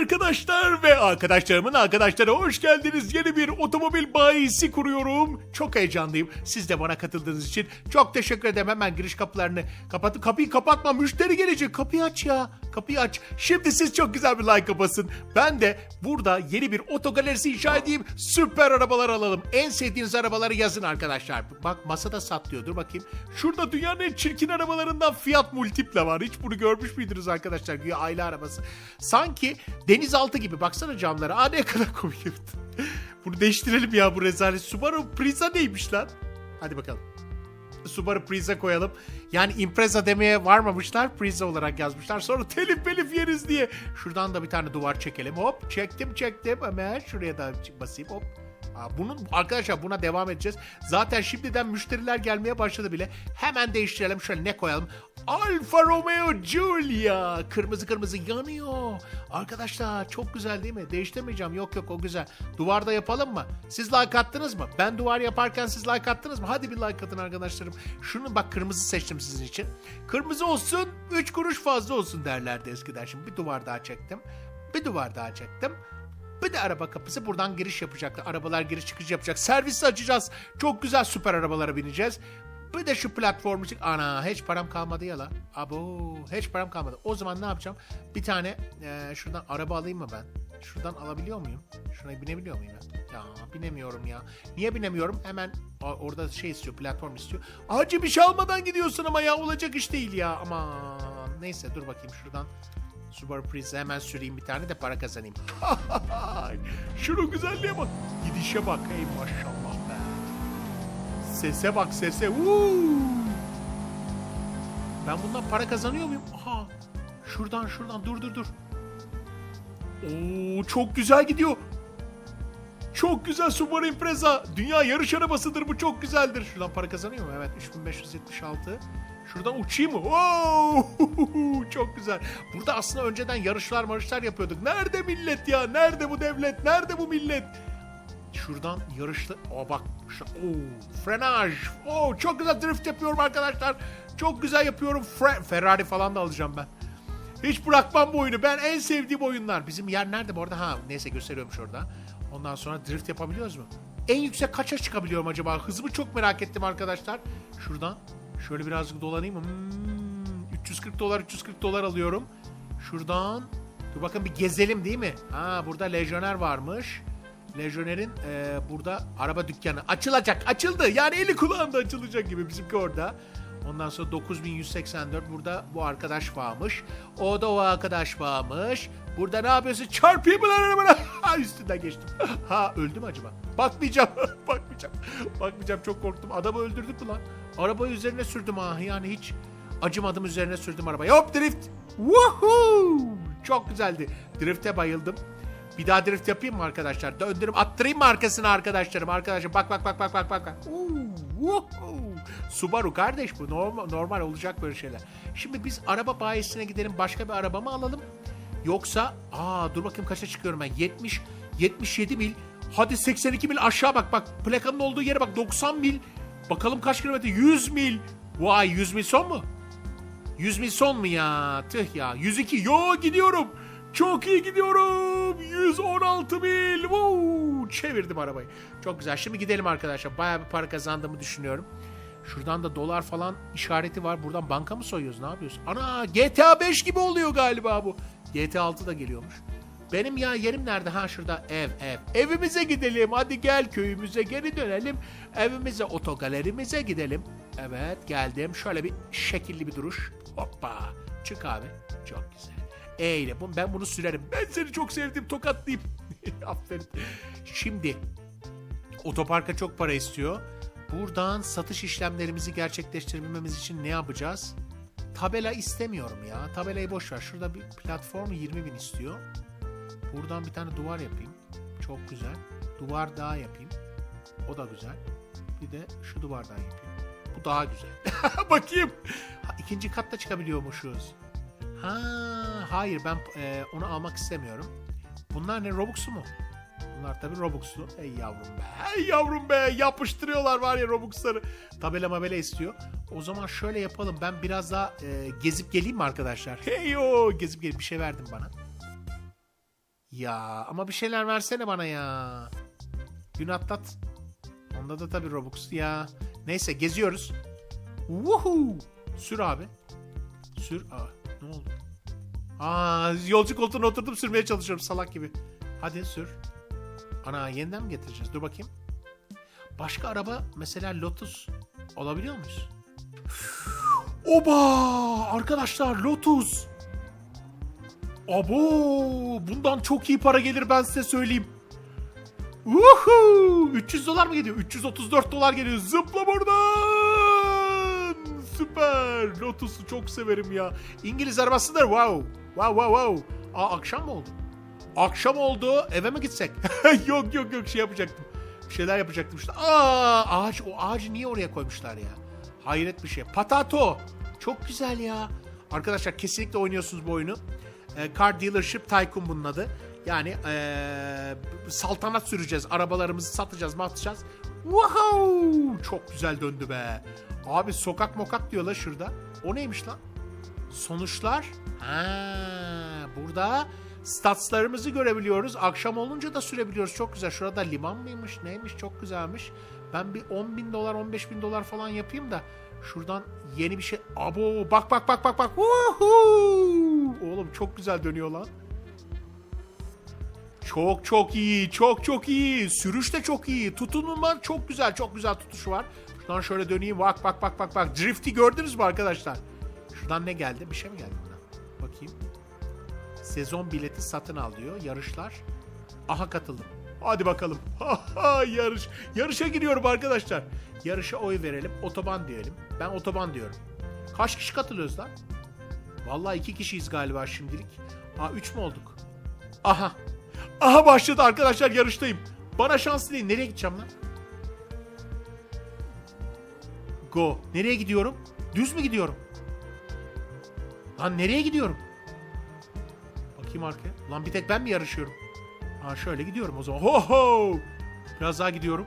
arkadaşlar ve arkadaşlarımın arkadaşları hoş geldiniz. Yeni bir otomobil bayisi kuruyorum. Çok heyecanlıyım. Siz de bana katıldığınız için çok teşekkür ederim. Hemen giriş kapılarını kapat. Kapıyı kapatma. Müşteri gelecek. Kapıyı aç ya. Kapıyı aç. Şimdi siz çok güzel bir like basın. Ben de burada yeni bir otogalerisi inşa edeyim. Süper arabalar alalım. En sevdiğiniz arabaları yazın arkadaşlar. Bak masada satlıyor. Dur bakayım. Şurada dünyanın en çirkin arabalarından Fiat Multiple var. Hiç bunu görmüş müydünüz arkadaşlar? Güya aile arabası. Sanki denizaltı gibi. Baksana camlara. Aa ne kadar komik. bunu değiştirelim ya bu rezalet. Subaru Priza neymiş lan? Hadi bakalım. Subaru Priza koyalım. Yani Impreza demeye varmamışlar. Priza olarak yazmışlar. Sonra telif belif yeriz diye. Şuradan da bir tane duvar çekelim. Hop çektim çektim. Hemen şuraya da basayım. Hop. Bunun arkadaşlar buna devam edeceğiz. Zaten şimdiden müşteriler gelmeye başladı bile. Hemen değiştirelim. Şöyle ne koyalım? Alfa Romeo Giulia. Kırmızı kırmızı yanıyor. Arkadaşlar çok güzel değil mi? Değiştirmeyeceğim. Yok yok o güzel. Duvarda yapalım mı? Siz like attınız mı? Ben duvar yaparken siz like attınız mı? Hadi bir like atın arkadaşlarım. Şunu bak kırmızı seçtim sizin için. Kırmızı olsun 3 kuruş fazla olsun derlerdi eskiden. Şimdi bir duvar daha çektim. Bir duvar daha çektim. Bir de araba kapısı buradan giriş yapacaklar. Arabalar giriş çıkış yapacak. Servisi açacağız. Çok güzel süper arabalara bineceğiz. Bir de şu platformu çık. Ana hiç param kalmadı ya la. Abo hiç param kalmadı. O zaman ne yapacağım? Bir tane eee, şuradan araba alayım mı ben? Şuradan alabiliyor muyum? Şuna binebiliyor muyum ben? Ya binemiyorum ya. Niye binemiyorum? Hemen orada şey istiyor, platform istiyor. Acı bir şey almadan gidiyorsun ama ya olacak iş değil ya. Aman neyse dur bakayım şuradan. Subaru Priza hemen süreyim bir tane de para kazanayım. Şunun güzelliğe bak. Gidişe bak. Ey maşallah be. Sese bak sese. Woo! Ben bundan para kazanıyor muyum? Aha. Şuradan şuradan dur dur dur. Oo çok güzel gidiyor. Çok güzel Subaru Impreza. Dünya yarış arabasıdır bu çok güzeldir. Şuradan para kazanıyor mu? Evet 3576. Şuradan uçayım mı? Wow! Çok güzel. Burada aslında önceden yarışlar marışlar yapıyorduk. Nerede millet ya? Nerede bu devlet? Nerede bu millet? Şuradan yarışlı... Aa bak. Şu... Oo, frenaj. Oo, çok güzel drift yapıyorum arkadaşlar. Çok güzel yapıyorum. Fre- Ferrari falan da alacağım ben. Hiç bırakmam bu oyunu. Ben en sevdiğim oyunlar. Bizim yer nerede bu arada? Ha neyse gösteriyormuş orada. Ondan sonra drift yapabiliyoruz mu? En yüksek kaça çıkabiliyorum acaba? Hızımı çok merak ettim arkadaşlar. Şuradan şöyle birazcık dolanayım? Hmm, 340 dolar 340 dolar alıyorum. Şuradan dur bakın bir gezelim değil mi? Ha burada lejyoner varmış. Lejyonerin e, burada araba dükkanı açılacak. Açıldı. Yani eli kulağında açılacak gibi bizimki orada. Ondan sonra 9184 burada bu arkadaş varmış. O da o arkadaş varmış. Burada ne yapıyorsun? Çarpayım mı lan arabana? Ha üstünden geçtim. Ha öldü mü acaba? Bakmayacağım. Bakmayacağım. Bakmayacağım çok korktum. Adamı öldürdük lan? Arabayı üzerine sürdüm ha. Yani hiç acımadım üzerine sürdüm arabayı. Hop drift. Woohoo! Çok güzeldi. Drift'e bayıldım. Bir daha drift yapayım mı arkadaşlar? Döndürüm attırayım mı arkasına arkadaşlarım? Arkadaşlar bak bak bak bak bak bak. Oo! Subaru kardeş bu normal, normal olacak böyle şeyler. Şimdi biz araba bayisine gidelim başka bir araba mı alalım? Yoksa aa dur bakayım kaça çıkıyorum ben 70 77 mil hadi 82 mil aşağı bak bak plakanın olduğu yere bak 90 mil bakalım kaç kilometre 100 mil vay 100 mil son mu? 100 mil son mu ya? Tüh ya. 102. Yo gidiyorum. Çok iyi gidiyorum. 116 mil. Woo! Çevirdim arabayı. Çok güzel. Şimdi gidelim arkadaşlar. Bayağı bir para kazandığımı düşünüyorum. Şuradan da dolar falan işareti var. Buradan banka mı soyuyoruz? Ne yapıyoruz? Ana GTA 5 gibi oluyor galiba bu. GTA 6 da geliyormuş. Benim ya yerim nerede? Ha şurada ev ev. Evimize gidelim. Hadi gel köyümüze geri dönelim. Evimize otogalerimize gidelim. Evet geldim. Şöyle bir şekilli bir duruş. Hoppa. Çık abi. Çok güzel. Eyle. Ben bunu sürerim. Ben seni çok sevdim. Tokatlayayım. Aferin. Şimdi otoparka çok para istiyor. Buradan satış işlemlerimizi gerçekleştirmemiz için ne yapacağız? Tabela istemiyorum ya. Tabelayı boş ver. Şurada bir platform 20 bin istiyor. Buradan bir tane duvar yapayım. Çok güzel. Duvar daha yapayım. O da güzel. Bir de şu duvardan yapayım. Bu daha güzel. Bakayım. Ha, ikinci katta çıkabiliyormuşuz. Ha, hayır ben e, onu almak istemiyorum. Bunlar ne Robux'u mu? Bunlar tabii Robux'lu. Ey yavrum be. Ey yavrum be. Yapıştırıyorlar var ya Robux'ları. Tabela mabela istiyor. O zaman şöyle yapalım. Ben biraz daha e, gezip geleyim mi arkadaşlar? Hey yo. Gezip gelip bir şey verdim bana. Ya ama bir şeyler versene bana ya. Gün atlat. Onda da tabii Robux ya. Neyse geziyoruz. Woohoo! Sür abi. Sür. Aa, ne oldu? Aa, yolcu koltuğuna oturdum sürmeye çalışıyorum salak gibi. Hadi sür. Ana yeniden mi getireceğiz? Dur bakayım. Başka araba mesela Lotus olabiliyor muyuz? Oba! Arkadaşlar Lotus. Abo! Bundan çok iyi para gelir ben size söyleyeyim. Uhu! 300 dolar mı geliyor? 334 dolar geliyor. Zıpla buradan! Süper! Lotus'u çok severim ya. İngiliz arabasıdır. Wow! Wow wow wow. Aa akşam mı oldu? Akşam oldu. Eve mi gitsek? yok yok yok şey yapacaktım. Bir şeyler yapacaktım işte. Aa ağaç o ağacı niye oraya koymuşlar ya? Hayret bir şey. Patato. Çok güzel ya. Arkadaşlar kesinlikle oynuyorsunuz bu oyunu. Ee, Car Dealership Tycoon bunun adı. Yani ee, saltanat süreceğiz. Arabalarımızı satacağız, matacağız. Wow! Çok güzel döndü be. Abi sokak mokak diyorlar şurada. O neymiş lan? Sonuçlar. Ha, burada statslarımızı görebiliyoruz. Akşam olunca da sürebiliyoruz. Çok güzel. Şurada liman mıymış neymiş çok güzelmiş. Ben bir 10 bin dolar 15 bin dolar falan yapayım da şuradan yeni bir şey. Abo bak bak bak bak bak. Woohoo! Oğlum çok güzel dönüyor lan. Çok çok iyi, çok çok iyi. Sürüş de çok iyi. Tutunma çok güzel, çok güzel tutuşu var. Şuradan şöyle döneyim. Bak bak bak bak bak. Drift'i gördünüz mü arkadaşlar? Şuradan ne geldi? Bir şey mi geldi buradan? Bakayım. Sezon bileti satın al diyor. Yarışlar. Aha katıldım. Hadi bakalım. Yarış. Yarışa giriyorum arkadaşlar. Yarışa oy verelim. Otoban diyelim. Ben otoban diyorum. Kaç kişi katılıyoruz lan? Vallahi iki kişiyiz galiba şimdilik. Aa üç mü olduk? Aha. Aha başladı arkadaşlar yarıştayım. Bana şans değil. Nereye gideceğim lan? Go. Nereye gidiyorum? Düz mü gidiyorum? Lan nereye gidiyorum? Bakayım arkaya. Lan bir tek ben mi yarışıyorum? Ha şöyle gidiyorum o zaman. Ho ho! Biraz daha gidiyorum.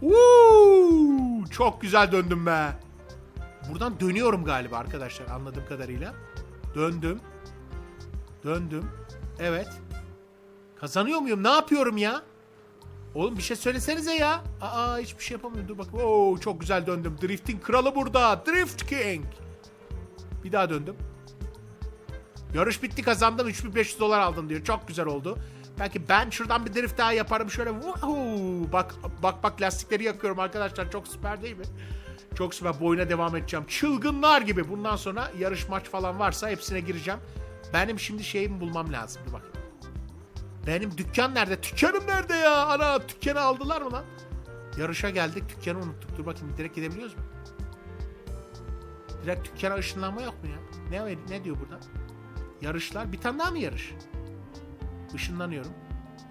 Woo! Çok güzel döndüm be. Buradan dönüyorum galiba arkadaşlar anladığım kadarıyla. Döndüm. Döndüm. Evet. Kazanıyor muyum? Ne yapıyorum ya? Oğlum bir şey söylesenize ya. Aa hiçbir şey yapamıyorum. Dur bak. Oo çok güzel döndüm. Drifting kralı burada. Drift King. Bir daha döndüm. Yarış bitti kazandım 3500 dolar aldım diyor. Çok güzel oldu. Belki ben şuradan bir drift daha yaparım şöyle. Woohoo! Bak bak bak lastikleri yakıyorum arkadaşlar. Çok süper değil mi? Çok süper. Bu devam edeceğim. Çılgınlar gibi. Bundan sonra yarış maç falan varsa hepsine gireceğim. Benim şimdi şeyimi bulmam lazım. Dur bak. Benim dükkan nerede? Dükkanım nerede ya? Ana dükkanı aldılar mı lan? Yarışa geldik. Dükkanı unuttuk. Dur bakayım direkt gidebiliyoruz mu? Direkt dükkana ışınlanma yok mu ya? Ne, ne diyor burada? Yarışlar. Bir tane daha mı yarış? Işınlanıyorum.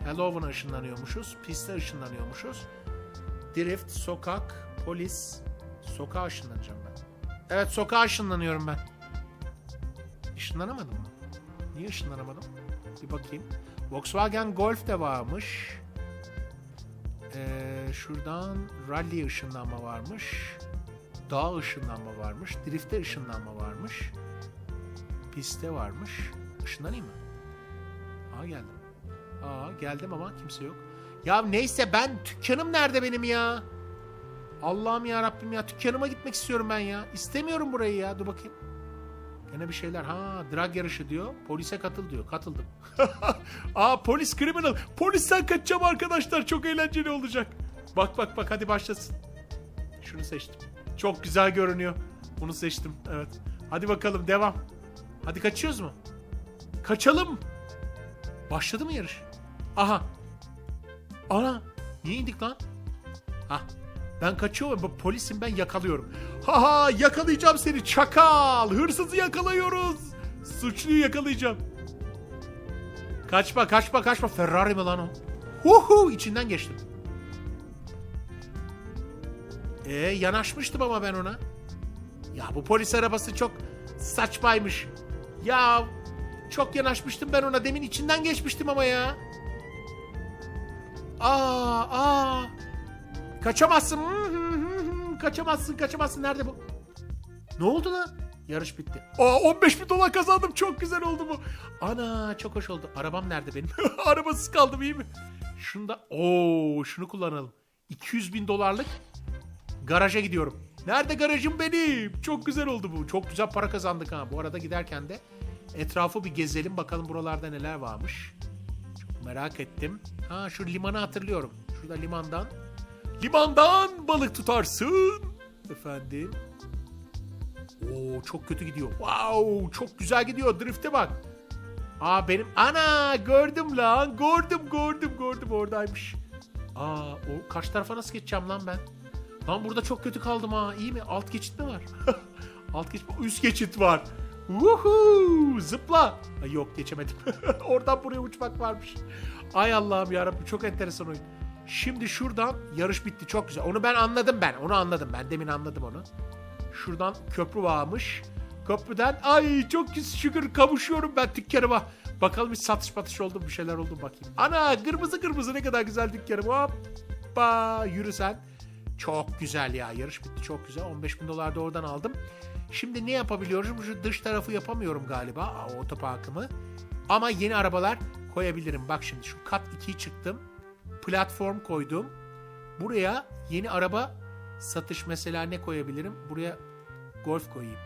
Halloween'a ışınlanıyormuşuz. Piste ışınlanıyormuşuz. Drift, sokak, polis. Sokağa ışınlanacağım ben. Evet sokağa ışınlanıyorum ben. Işınlanamadım mı? Niye ışınlanamadım? Bir bakayım. Volkswagen Golf de varmış. Ee, şuradan rally ışınlanma varmış. Dağ ışınlanma varmış. Drift'te ışınlanma varmış. Piste varmış. Işınlanayım mı? Aa geldim. Aa geldim ama kimse yok. Ya neyse ben dükkanım nerede benim ya? Allah'ım ya Rabbim ya dükkanıma gitmek istiyorum ben ya. İstemiyorum burayı ya. Dur bakayım. Gene bir şeyler. Ha drag yarışı diyor. Polise katıl diyor. Katıldım. Aa polis criminal. Polisten kaçacağım arkadaşlar. Çok eğlenceli olacak. Bak bak bak hadi başlasın. Şunu seçtim. Çok güzel görünüyor. Bunu seçtim. Evet. Hadi bakalım devam. Hadi kaçıyoruz mu? Kaçalım. Başladı mı yarış? Aha. Ana. Niye indik lan? Ha. Ben kaçıyorum. Polisim ben yakalıyorum. Haha yakalayacağım seni çakal. Hırsızı yakalıyoruz. Suçluyu yakalayacağım. Kaçma kaçma kaçma. Ferrari mi lan o? Huhu içinden geçtim. Ee yanaşmıştım ama ben ona. Ya bu polis arabası çok saçmaymış. Ya çok yanaşmıştım ben ona. Demin içinden geçmiştim ama ya. Aa, aa. Kaçamazsın. Kaçamazsın, kaçamazsın. Nerede bu? Ne oldu lan? Yarış bitti. Aa 15 bin dolar kazandım. Çok güzel oldu bu. Ana çok hoş oldu. Arabam nerede benim? Arabasız kaldım iyi mi? Şunu da Oo şunu kullanalım. 200 bin dolarlık garaja gidiyorum. Nerede garajım benim? Çok güzel oldu bu. Çok güzel para kazandık ha. Bu arada giderken de etrafı bir gezelim. Bakalım buralarda neler varmış. Çok merak ettim. Ha şu limanı hatırlıyorum. Şurada limandan. Limandan balık tutarsın. Efendim. Oo çok kötü gidiyor. Wow çok güzel gidiyor. Drift'e bak. Aa benim ana gördüm lan. Gördüm gördüm gördüm oradaymış. Aa o karşı tarafa nasıl geçeceğim lan ben? Lan burada çok kötü kaldım ha. İyi mi? Alt geçit mi var? Alt geçit üst geçit var. Woohoo! Zıpla. Ay yok geçemedim. Oradan buraya uçmak varmış. Ay Allah'ım yarabbim çok enteresan oyun. Şimdi şuradan yarış bitti çok güzel. Onu ben anladım ben. Onu anladım ben. Demin anladım onu. Şuradan köprü varmış. Köprüden ay çok şükür kavuşuyorum ben dükkanıma. Bakalım hiç satış batış oldu mu bir şeyler oldu mu bakayım. Ana kırmızı kırmızı ne kadar güzel dükkanım. Hoppa yürü sen. Çok güzel ya yarış bitti çok güzel. 15 bin dolar da oradan aldım. Şimdi ne yapabiliyorum? Şu dış tarafı yapamıyorum galiba otoparkımı. Ama yeni arabalar koyabilirim. Bak şimdi şu kat 2'yi çıktım. Platform koydum. Buraya yeni araba satış mesela ne koyabilirim? Buraya Golf koyayım.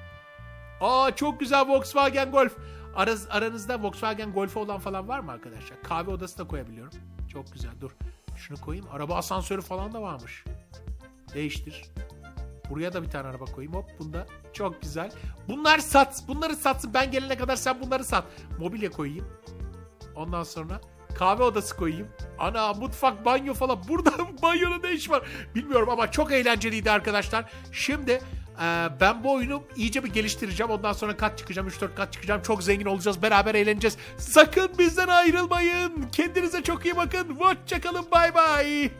Aa çok güzel Volkswagen Golf. Araz, aranızda Volkswagen Golf'ü olan falan var mı arkadaşlar? Kahve odası da koyabiliyorum. Çok güzel dur. Şunu koyayım. Araba asansörü falan da varmış. Değiştir. Buraya da bir tane araba koyayım. Hop bunda çok güzel. Bunlar sat. Bunları satsın. Ben gelene kadar sen bunları sat. Mobilya koyayım. Ondan sonra kahve odası koyayım. Ana mutfak, banyo falan. Burada banyoda ne iş var? Bilmiyorum ama çok eğlenceliydi arkadaşlar. Şimdi e, ben bu oyunu iyice bir geliştireceğim. Ondan sonra kat çıkacağım. 3-4 kat çıkacağım. Çok zengin olacağız. Beraber eğleneceğiz. Sakın bizden ayrılmayın. Kendinize çok iyi bakın. Hoşçakalın. Bay bay.